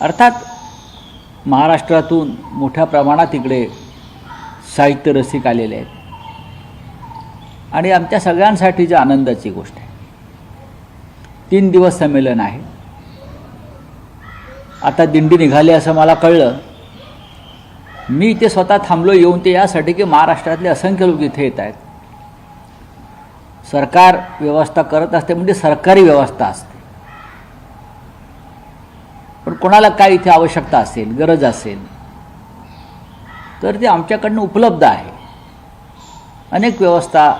अर्थात महाराष्ट्रातून मोठ्या प्रमाणात इकडे साहित्य रसिक आलेले आहेत. आणि आमच्या सगळ्यांसाठीची आनंदाची गोष्ट आहे. तीन दिवस संमेलन आहे. आता दिंडी निघाली असं मला कळलं. मी इथे स्वतः थांबलो येऊन ते यासाठी की महाराष्ट्रातले असंख्य लोक इथे येत आहेत. सरकार व्यवस्था करत असते म्हणजे सरकारी व्यवस्था असते. कोणाला काय इथे आवश्यकता असेल गरज असेल तर ते आमच्याकडनं उपलब्ध आहे. अनेक व्यवस्था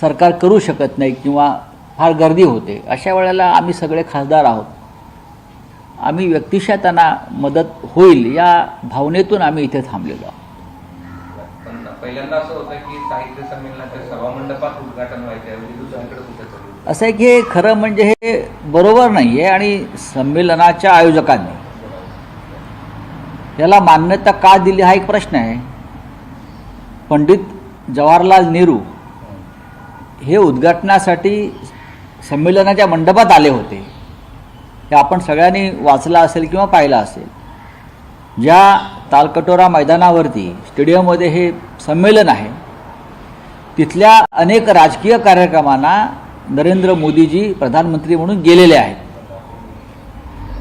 सरकार करू शकत नाही किंवा फार गर्दी होते. अशा वेळेला आम्ही सगळे खासदार आहोत. आम्ही व्यक्तिशः त्यांना मदत होईल या भावनेतून आम्ही इथे थांबलेलो आहोत. पहिल्यांदा असं होतं की साहित्य संमेलनाच्या सभामंडपात उद्घाटन व्हायचं म्हणजे असं आहे की हे खरं म्हणजे हे बरोबर नाही आहे आणि संमेलनाच्या आयोजकांनी. याला मान्यता का दिली हा एक प्रश्न आहे. पंडित जवाहरलाल नेहरू हे उद्घाटनासाठी संमेलनाच्या मंडपात आले होते. हे आपण सगळ्यांनी वाचलं असेल किंवा पाहिलं असेल. ज्या तालकटोरा मैदानावरती स्टेडियममध्ये हे संमेलन आहे तिथल्या अनेक राजकीय कार्यक्रमांना नरेंद्र मोदीजी प्रधानमंत्री म्हणून गेलेले आहेत.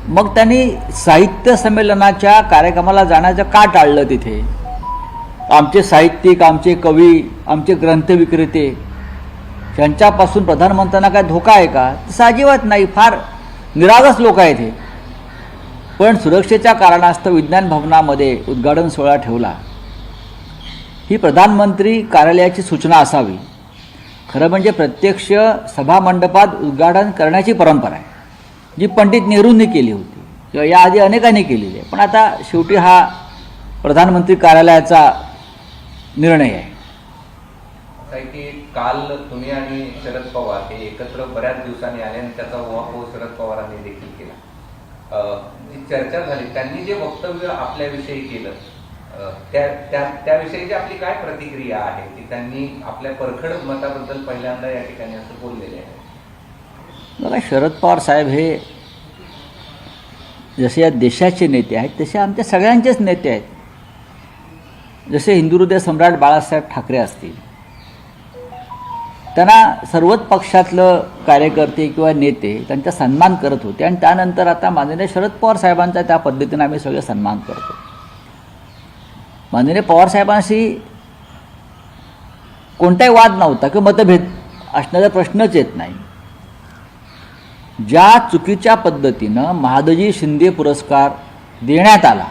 मग त्यांनी साहित्य संमेलनाच्या कार्यक्रमाला जाण्याचं का टाळलं तिथे? आमचे साहित्यिक आमचे कवी आमचे ग्रंथ विक्रेते यांच्यापासून प्रधानमंत्र्यांना काय धोका आहे का? साजीवत नाही फार निरागस लोक आहेत हे. पण सुरक्षेच्या कारणास्तव विज्ञान भवनामध्ये उद्घाटन सोहळा ठेवला. ही प्रधानमंत्री कार्यालयाची सूचना असावी. खरं म्हणजे प्रत्यक्ष सभामंडपात उद्घाटन करण्याची परंपरा आहे. जी पंडित नेहरूंनी केली होती किंवा याआधी अनेकांनी केलेली आहे. पण आता शेवटी हा प्रधानमंत्री कार्यालयाचा निर्णय आहे. की काल तुम्ही आणि शरद पवार हे एकत्र बऱ्याच दिवसांनी आले आणि त्याचा उहापोह शरद पवारांनी देखील केला. जी चर्चा झाली त्यांनी जे वक्तव्य आपल्याविषयी केलं त्या त्या- त्याविषयीची आपली काय प्रतिक्रिया आहे की त्यांनी आपल्या परखड मताबद्दल पहिल्यांदा या ठिकाणी असं बोललेले आहे. बघा शरद पवार साहेब हे जसे या देशाचे नेते आहेत तसे आमच्या सगळ्यांचेच नेते आहेत. जसे हिंदुहृदय सम्राट बाळासाहेब ठाकरे असतील. त्यांना सर्वच पक्षातलं कार्यकर्ते किंवा नेते त्यांचा सन्मान करत होते. आणि त्यानंतर आता माननीय शरद पवार साहेबांचा त्या पद्धतीने आम्ही सगळे सन्मान करतो. माननीय पवार साहेबांशी कोणताही वाद नव्हता किंवा मतभेद असण्याचा प्रश्नच येत नाही. ज्या चुकीच्या पद्धतीनं महादजी शिंदे पुरस्कार देण्यात आला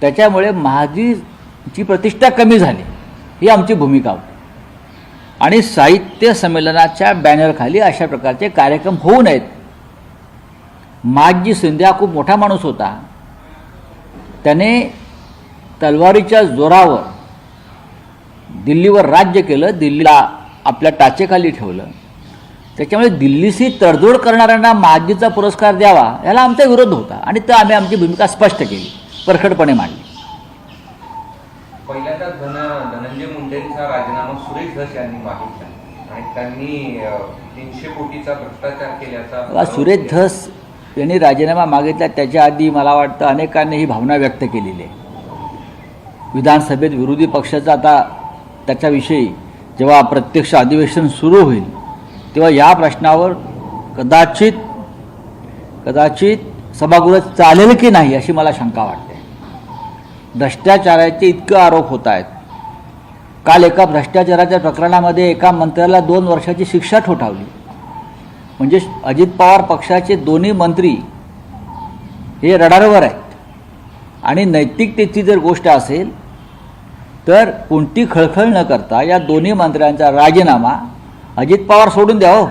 त्याच्यामुळे महाजीची प्रतिष्ठा कमी झाली. ही आमची भूमिका होती. आणि साहित्य संमेलनाच्या बॅनरखाली अशा प्रकारचे कार्यक्रम होऊ नयेत. महाजी शिंदे हा खूप मोठा माणूस होता. त्याने तलवारीच्या जोरावर दिल्लीवर राज्य केलं दिल्लीला आपल्या टाचेखाली ठेवलं. त्याच्यामुळे दिल्लीशी तडजोड करणाऱ्यांना महाजीचा पुरस्कार द्यावा याला आमचा विरोध होता आणि तर आम्ही आमची भूमिका स्पष्ट केली परखडपणे मांडली. पहिल्यांदा धन धनंजय मुंडेंचा राजीनामा सुरेश धस यांनी मागितला आणि त्यांनी तीनशे कोटीचा भ्रष्टाचार केल्याचा सुरेश. धस यांनी राजीनामा मागितला त्याच्या आधी मला वाटतं अनेकांनी ही भावना व्यक्त केलेली आहे. विधानसभेत विरोधी पक्षाचा आता त्याच्याविषयी जेव्हा प्रत्यक्ष अधिवेशन सुरू होईल तेव्हा या प्रश्नावर कदाचित कदाचित सभागृह चालेल की नाही अशी मला शंका वाटते. भ्रष्टाचाराचे इतके आरोप होत आहेत. काल एका भ्रष्टाचाराच्या प्रकरणामध्ये एका मंत्र्याला दोन वर्षाची शिक्षा ठोठावली. म्हणजे अजित पवार पक्षाचे दोन्ही मंत्री हे रडारवर आहेत. आणि नैतिकतेची जर गोष्ट असेल तर कोणती खळखळ न करता या दोन्ही मंत्र्यांचा राजीनामा अजित पवार सोडून द्या हो.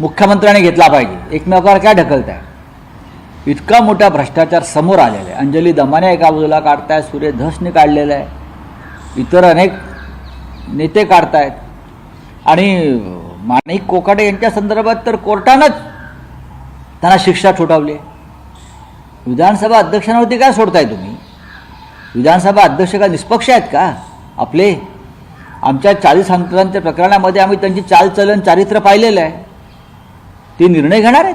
मुख्यमंत्र्याने घेतला पाहिजे. एकमेकावर काय ढकलत? आहे इतका मोठा भ्रष्टाचार समोर आलेला आहे. अंजली दमाने एका बाजूला काढताय सूर्य धसने काढलेलं आहे. इतर अनेक नेते काढतायत. आणि माणिक कोकाटे यांच्या संदर्भात तर कोर्टानंच त्यांना शिक्षा ठोठावली आहे. विधानसभा अध्यक्षांवरती काय सोडताय तुम्ही? विधानसभा अध्यक्ष का निष्पक्ष आहेत का? आपले? आमच्या चाळीस आमदारांच्या प्रकरणामध्ये आम्ही त्यांची चालचलन चारित्र्य पाहिलेलं आहे. ते निर्णय घेणार आहेत?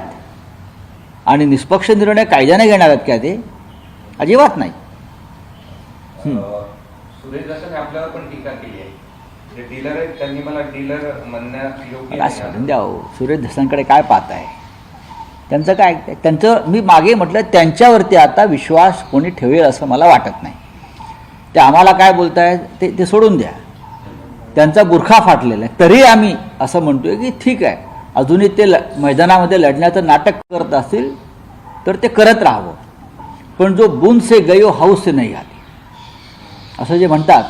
आणि निष्पक्ष निर्णय कायद्याने घेणार आहेत का ते? अजिबात नाही. सुरेश आपल्यावर पण टीका केली आहे. जे डीलर आहेत त्यांनी मला डीलर म्हणण्यात योग्य मला नाही सोडून द्या. सुरेश धसांकडे काय पाहताय त्यांचं काय त्यांचं मी मागे म्हटलं त्यांच्यावरती आता विश्वास कोणी ठेवेल असं मला वाटत नाही. ते आम्हाला काय बोलतायत ते ते सोडून द्या. त्यांचा बुरखा फाटलेला आहे. तरी आम्ही असं म्हणतोय की ठीक आहे. अजूनही ते ल मैदानामध्ये लढण्याचं नाटक करत असतील तर ते करत राहावं. पण जो बुन से गयो हाऊस से नाही आली. असं जे म्हणतात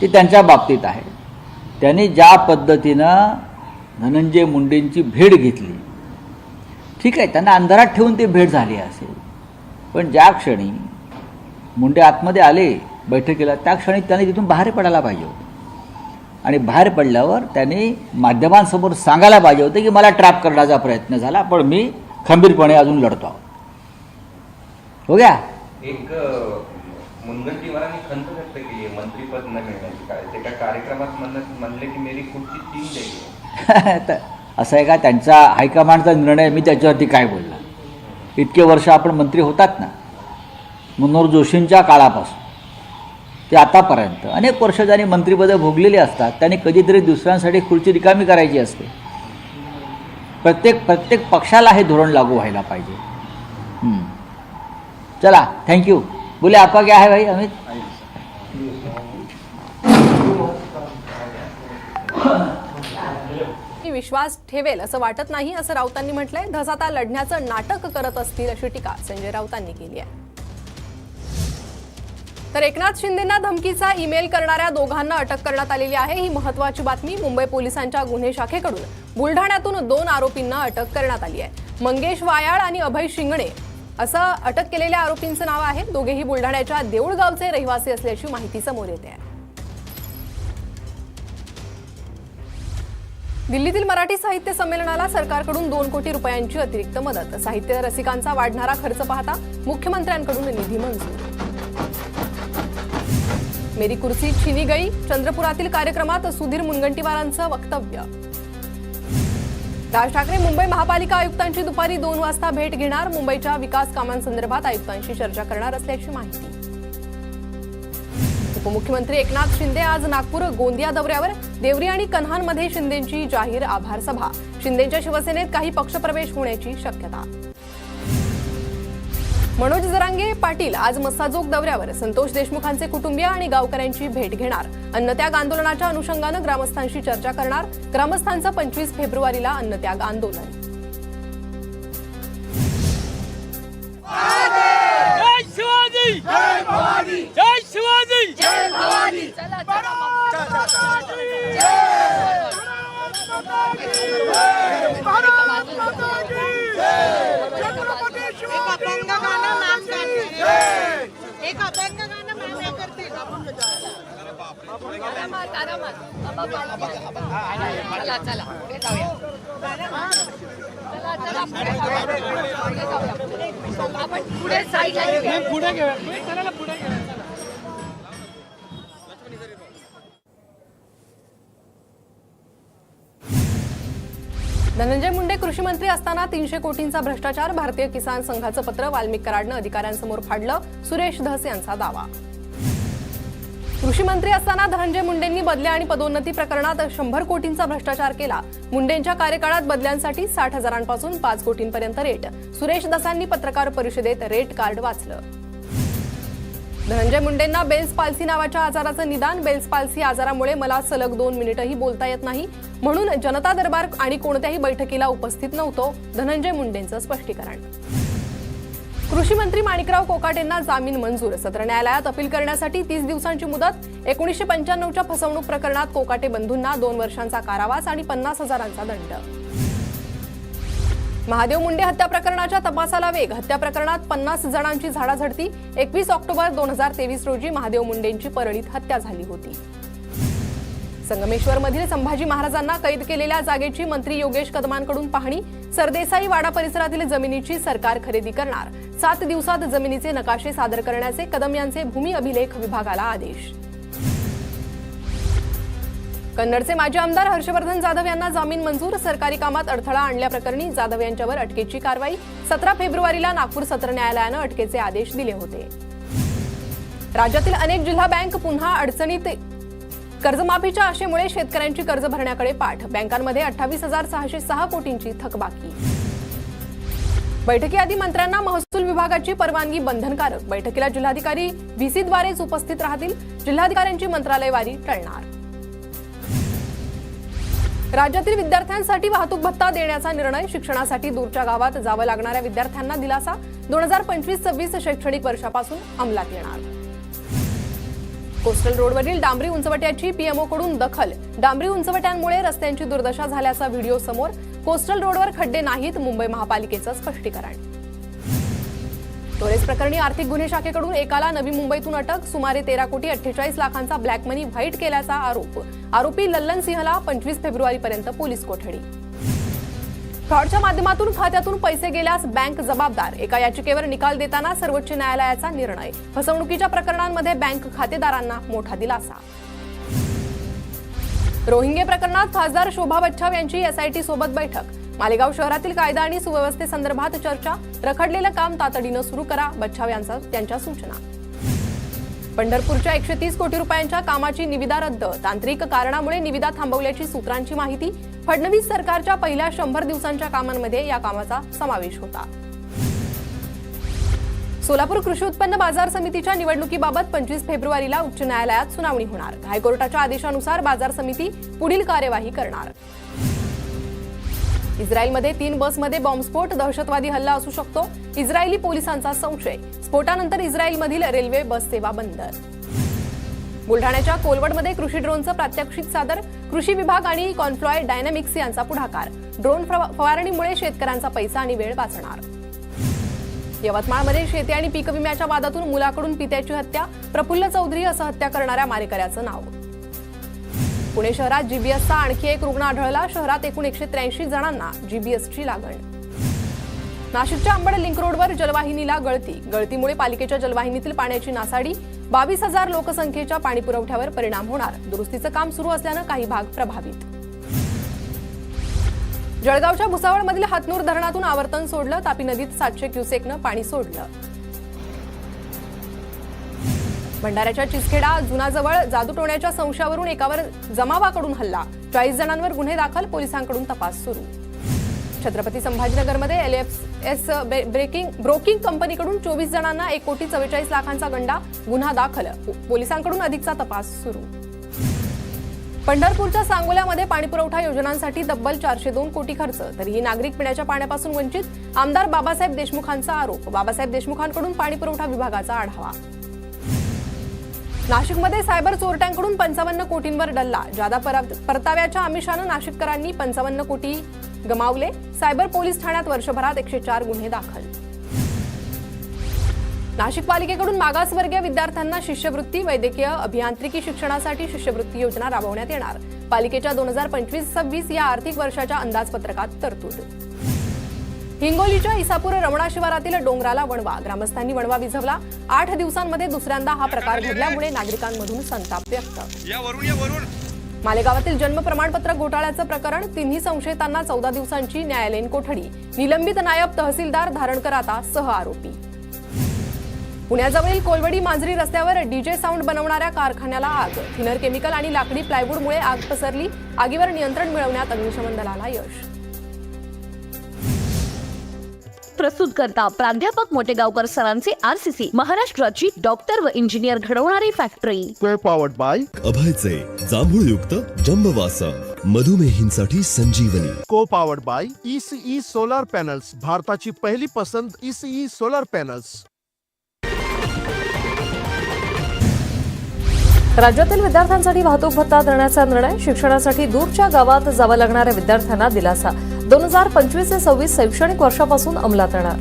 ते त्यांच्या बाबतीत आहे. त्यांनी ज्या पद्धतीनं धनंजय मुंडेंची भेट घेतली ठीक आहे त्यांना अंधारात ठेवून ती भेट झाली असेल. पण ज्या क्षणी मुंडे आतमध्ये आले बैठकीला त्या क्षणी त्यांनी तिथून बाहेर पडायला पाहिजे होतं. आणि बाहेर पडल्यावर त्यांनी माध्यमांसमोर सांगायला पाहिजे होतं की मला ट्रॅप करण्याचा प्रयत्न झाला पण मी खंबीरपणे अजून लढतो आहोत. हो गया? एक अं, मुनगंटीवारांनी खंत व्यक्त केली आहे मंत्रीपद न मिळण्याची काय? ते काय कार्यक्रमात म्हणत म्हणले की मेरी खुर्ची तीन जाईल तर असं आहे का? त्यांचा हायकमांडचा निर्णय मी त्याच्यावरती काय बोलला इतके वर्ष आपण मंत्री होतात ना. मनोहर जोशींच्या काळापासून. ते आतापर्यंत. अनेक वर्ष ज्यांनी मंत्रिपदं भोगलेली असतात त्यांनी कधीतरी दुसऱ्यांसाठी खुर्ची रिकामी करायची असते. प्रत्येक प्रत्येक पक्षाला हे धोरण लागू व्हायला पाहिजे. चला थँक्यू बोले आपा क्या है भाई अमित? विश्वास ठेवेल असं वाटत नाही असं राऊतांनी म्हटलंय. धसाता लढण्याचं नाटक करत असतील अशी टीका संजय राऊतांनी केली आहे. तर एकनाथ शिंदेना धमकीचा ईमेल करणाऱ्या दोघांना अटक करण्यात आलेली आहे. ही महत्वाची बातमी मुंबई पोलिसांच्या गुन्हे शाखेकडून. बुलढाण्यातून दोन आरोपींना अटक करण्यात आली आहे. मंगेश वायाळ आणि अभय शिंगणे असं अटक केलेल्या आरोपींचं नाव आहे. दोघेही बुलढाण्याच्या देऊळगावचे रहिवासी असल्याची माहिती समोर येते आहे. दिल्लीतील मराठी साहित्य संमेलनाला सरकारकडून दोन कोटी रुपयांची अतिरिक्त मदत. साहित्य रसिकांचा वाढणारा खर्च पाहता मुख्यमंत्र्यांकडून निधी मंजूर. मेरी कुर्सी छिनी गई। चंद्रपुरातील कार्यक्रमात सुधीर मुनगंटीवारांचं वक्तव्य। राज ठाकरे मुंबई महापालिका आयुक्तांची दुपारी दोन वाजता भेट घेणार. मुंबईच्या विकास कामांसंदर्भात आयुक्तांशी चर्चा करणार असल्याची माहिती. उपमुख्यमंत्री एकनाथ शिंदे आज नागपूर गोंदिया दौऱ्यावर. देवरी आणि कन्हानमध्ये शिंदेची जाहीर आभार सभा शिंदेच्या शिवसेनेत काही पक्षप्रवेश होण्याची शक्यता. मनोज जरांगे पाटील आज मस्साजोग दौऱ्यावर संतोष देशमुखांचे कुटुंबीय आणि गावकऱ्यांची भेट घेणार अन्नत्याग आंदोलनाच्या अनुषंगानं ग्रामस्थांशी चर्चा करणार ग्रामस्थांचं पंचवीस फेब्रुवारीला अन्नत्याग आंदोलन अभंग गाणं मॅम करते. एक अभंग गाणं मॅम हे करते. चला चला. पुढे जाऊया. चला चला पुढे जाऊया. पुढे आपण पुढे साईडला घेऊया धनंजय मुंडे कृषी मंत्री असताना तीनशे कोटींचा भ्रष्टाचार भारतीय किसान संघाचं पत्र वाल्मिक कराडनं अधिकाऱ्यांसमोर फाडलं सुरेश धस यांचा दावा. कृषी मंत्री असताना धनंजय मुंडेंनी बदल्या आणि पदोन्नती प्रकरणात शंभर कोटींचा भ्रष्टाचार केला. मुंडेंच्या कार्यकाळात बदल्यांसाठी साठ हजारांपासून पाच कोटींपर्यंत रेट. सुरेश दसांनी पत्रकार परिषदेत रेट कार्ड वाचलं. धनंजय मुंडेंना बेल्स पाल्सी नावाच्या आजाराचं निदान. बेल्स पाल्सी आजारामुळे मला सलग दोन मिनिटंही बोलता येत नाही. म्हणून जनता दरबार आणि कोणत्याही बैठकीला उपस्थित नव्हतो. धनंजय मुंडेंचं स्पष्टीकरण. कृषी मंत्री माणिकराव कोकाटेंना जामीन मंजूर. सत्र न्यायालयात अपील करण्यासाठी तीस दिवसांची मुदत. एकोणीसशे पंच्याण्णवच्या फसवणूक प्रकरणात कोकाटे बंधूंना दोन वर्षांचा कारावास आणि पन्नास हजारांचा दंड. महादेव मुंडे हत्या प्रकरणाच्या तपासाला वेग. हत्या प्रकरणात पन्नास जणांची झाडाझडती एकवीस ऑक्टोबर दोन हजार तेवीस रोजी महादेव मुंडेंची परळीत हत्या झाली होती. संगमेश्वरमधील संभाजी महाराजांना कैद केलेल्या जागेची मंत्री योगेश कदमांकडून पाहणी. सरदेसाई वाडा परिसरातील जमिनीची सरकार खरेदी करणार. सात दिवसात जमिनीचे नकाशे सादर करण्याचे कदम यांचे भूमी अभिलेख विभागाला आदेश. कन्नडचे माजी आमदार हर्षवर्धन जाधव यांना जामीन मंजूर सरकारी कामात अडथळा आणल्याप्रकरणी जाधव यांच्यावर अटकेची कारवाई. सतरा फेब्रुवारीला नागपूर सत्र न्यायालयानं अटकेचे आदेश दिले होते. राज्यातील अनेक जिल्हा बँक पुन्हा अडचणीत कर्जमाफीच्या आशेमुळे शेतकऱ्यांची कर्ज भरण्याकडे पाठ. बँकांमध्ये अठ्ठावीस हजार सहाशे सहा कोटींची थकबाकी बैठकीआधी मंत्र्यांना महसूल विभागाची परवानगी बंधनकारक. बैठकीला जिल्हाधिकारी व्हीसीद्वारेच उपस्थित राहतील. जिल्हाधिकाऱ्यांची मंत्रालयवारी टळणार. राज्यातील विद्यार्थ्यांसाठी वाहतूक भत्ता देण्याचा निर्णय शिक्षणासाठी दूरच्या गावात जावं लागणाऱ्या विद्यार्थ्यांना दिलासा. दोन हजार पंचवीस सव्वीस शैक्षणिक वर्षापासून अंमलात येणार. कोस्टल रोडवरील डांबरी उंचवट्याची पीएमओकडून दखल. डांबरी उंचवट्यांमुळे रस्त्यांची दुर्दशा झाल्याचा व्हिडिओ समोर कोस्टल रोडवर खड्डे नाहीत मुंबई महापालिकेचं स्पष्टीकरण. स्टोरेज प्रकरणी आर्थिक गुन्हे शाखेकडून एकाला नवी मुंबईतून अटक सुमारे तेरा कोटी अठ्ठेचाळीस लाखांचा ब्लॅक मनी व्हाईट केल्याचा आरोप. आरोपी लल्लन सिंहला पंचवीस फेब्रुवारीपर्यंत पोलीस कोठडी. फ्रॉडच्या माध्यमातून खात्यातून पैसे गेल्यास बँक जबाबदार. एका याचिकेवर निकाल देताना सर्वोच्च न्यायालयाचा निर्णय. फसवणुकीच्या प्रकरणांमध्ये बँक खातेदारांना मोठा दिलासा. रोहिंगे प्रकरणात खासदार शोभा बच्छाव यांची एसआयटी सोबत बैठक. मालेगाव शहरातील कायदा आणि सुव्यवस्थेसंदर्भात चर्चा रखडलेलं काम तातडीनं सुरू करा बच्छाव यांचा त्यांच्या सूचना. पंढरपूरच्या एकशे तीस कोटी रुपयांच्या कामाची निविदा रद्द. तांत्रिक कारणामुळे निविदा थांबवल्याची सूत्रांची माहिती फडणवीस सरकारच्या पहिल्या शंभर दिवसांच्या कामांमध्ये या कामाचा समावेश होता. सोलापूर कृषी उत्पन्न बाजार समितीच्या निवडणुकीबाबत पंचवीस फेब्रुवारीला उच्च न्यायालयात सुनावणी होणार. हायकोर्टाच्या आदेशानुसार बाजार समिती पुढील कार्यवाही करणार. इस्रायलमध्ये तीन बसमध्ये बॉम्बस्फोट दहशतवादी हल्ला असू शकतो. इस्रायली पोलिसांचा संशय. स्फोटानंतर इस्रायलमधील रेल्वे बस सेवा बंद. बुलढाण्याच्या कोलवडमध्ये कृषी ड्रोनचं प्रात्यक्षिक सादर. कृषी विभाग आणि कॉन्फ्लॉय डायनॅमिक्स यांचा पुढाकार. ड्रोन फवारणीमुळे शेतकऱ्यांचा पैसा आणि वेळ वाचणार. यवतमाळमध्ये शेती आणि पीक विम्याच्या वादातून मुलाकडून पित्याची हत्या. प्रफुल्ल चौधरी असं हत्या करणाऱ्या मारेकऱ्याचं नाव. पुणे शहरात जीबीएसचा आणखी एक रुग्ण आढळला. शहरात एकूण एकशे त्र्याऐंशी जणांना जीबीएसची लागण. नाशिकच्या अंबड लिंक रोडवर जलवाहिनीला गळती. गळतीमुळे पालिकेच्या जलवाहिनीतील पाण्याची नासाडी बावीस हजार लोकसंख्येच्या पाणीपुरवठ्यावर परिणाम होणार. दुरुस्तीचं काम सुरू असल्यानं काही भाग प्रभावित. जळगावच्या भुसावळमधील हातनूर धरणातून आवर्तन सोडलं. तापी नदीत सातशे क्युसेकनं पाणी सोडलं. भंडाऱ्याच्या चिचखेडा जुनाजवळ जादूटोण्याच्या संशयावरून एकावर जमावाकडून हल्ला. चाळीस जणांवर गुन्हे दाखल पोलिसांकडून तपास सुरू. Chhatrapati संभाजीनगरमध्ये L F S breaking broking कंपनीकडून चोवीस जणांना एक कोटी चव्वेचाळीस लाखांचा गंडा गुन्हा दाखल. पोलिसांकडून अधिकचा तपास सुरू. पंढरपूरच्या सांगोल्यामध्ये पाणीपुरवठा योजनांसाठी तब्बल चारशे दोन कोटी खर्च. तरीही नागरिक पिण्याच्या पाण्यापासून वंचित आमदार बाबासाहेब देशमुखांचा आरोप. बाबासाहेब देशमुखांकडून पाणीपुरवठा विभागाचा आढावा. नाशिकमध्ये सायबर चोरट्यांकडून पंचावन्न कोटींवर डल्ला. जादा परताव्याच्या आमिषानं नाशिककरांनी पंचावन्न कोटी गमावले. सायबर पोलीस ठाण्यात वर्षभरात एकशे चार गुन्हे दाखल. नाशिक पालिकेकडून मागासवर्गीय विद्यार्थ्यांना शिष्यवृत्ती वैद्यकीय अभियांत्रिकी शिक्षणासाठी शिष्यवृत्ती योजना राबवण्यात येणार. पालिकेच्या दोन हजार पंचवीस सव्वीस या आर्थिक वर्षाच्या अंदाजपत्रकात तरतूद. हिंगोलीच्या इसापूर रमणा शिवारातील डोंगराला वणवा. ग्रामस्थांनी वणवा विझवला. आठ दिवसांमध्ये दुसऱ्यांदा हा प्रकार घडल्यामुळे नागरिकांमधून संताप व्यक्त. मालेगावातील जन्म प्रमाणपत्र घोटाळ्याचं प्रकरण तिन्ही संशयितांना चौदा दिवसांची न्यायालयीन कोठडी. निलंबित नायब तहसीलदार धारणकर आता सह आरोपी. पुण्याजवळील कोलवडी मांजरी रस्त्यावर डीजे साऊंड बनवणाऱ्या कारखान्याला आग. थिनर केमिकल आणि लाकडी प्लायवूडमुळे आग पसरली. आगीवर नियंत्रण मिळवण्यात अग्निशमन दलाला यश. प्रस्तुत करता प्राध्यापक मोटेगावकर सरांचे आरसीसी महाराष्ट्राची डॉक्टर व इंजिनियर घडवणारी फॅक्टरी को पॉवर्ड बाय अभयचे जांभूळयुक्त जंबवासम मधुमेहींसाठी संजीवनी. Co powered by ECE solar panels भारताची पहिली पसंत ईसीई सोलार पॅनल्स राज्यातील विद्यार्थ्यांसाठी वाहतूक भत्ता देण्याचा निर्णय शिक्षणासाठी दूरच्या गावात जावं लागणाऱ्या विद्यार्थ्यांना दिलासा. दोन हजार पंचवीस ते सव्वीस शैक्षणिक वर्षापासून अंमलात येणार.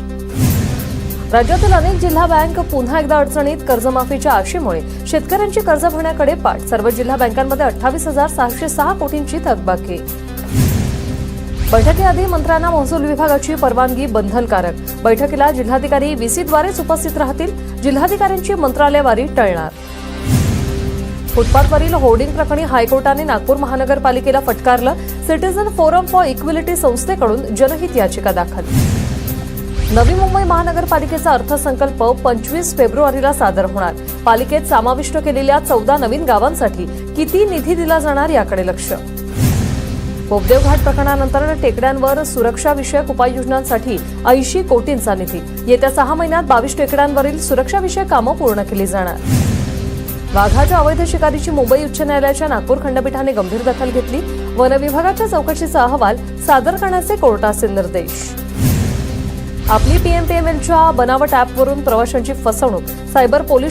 राज्यातील अनेक जिल्हा बँक पुन्हा एकदा अडचणीत कर्जमाफीच्या आशेमुळे शेतकऱ्यांची कर्ज भरण्याकडे पाठ. सर्व जिल्हा बँकांमध्ये अठ्ठावीस हजार सहाशे सहा कोटींची थकबाकी. बैठकीआधी मंत्र्यांना महसूल विभागाची परवानगी बंधनकारक. बैठकीला जिल्हाधिकारी व्हीसीद्वारेच उपस्थित राहतील. जिल्हाधिकाऱ्यांची मंत्रालयवारी टळणार. फुटपाथवरील होर्डिंग प्रकरणी हायकोर्टाने नागपूर महानगरपालिकेला फटकारलं सिटीझन फोरम फॉर इक्विलिटी संस्थेकडून जनहित याचिका दाखल. नवी मुंबई महानगरपालिकेचा अर्थसंकल्प पंचवीस फेब्रुवारीला सादर होणार. पालिकेत समाविष्ट केलेल्या चौदा नवीन गावांसाठी किती निधी दिला जाणार याकडे लक्ष. पोपदेव घाट प्रकरणानंतर टेकड्यांवर सुरक्षाविषयक उपाययोजनांसाठी ऐंशी कोटींचा निधी. येत्या सहा महिन्यात बावीस टेकड्यांवरील सुरक्षाविषयक कामं पूर्ण केली जाणार. वाघाच्या अवैध शिकारीची मुंबई उच्च न्यायालयाच्या नागपूर खंडपीठाने गंभीर दखल घेतली. वनविभागाच्या चौकशीचा अहवाल सादर करण्याचे कोर्टाचे निर्देश. आपली पीएमपीएमएलच्या बनावट ॲपवरून प्रवाशांची फसवणूक. Cyber police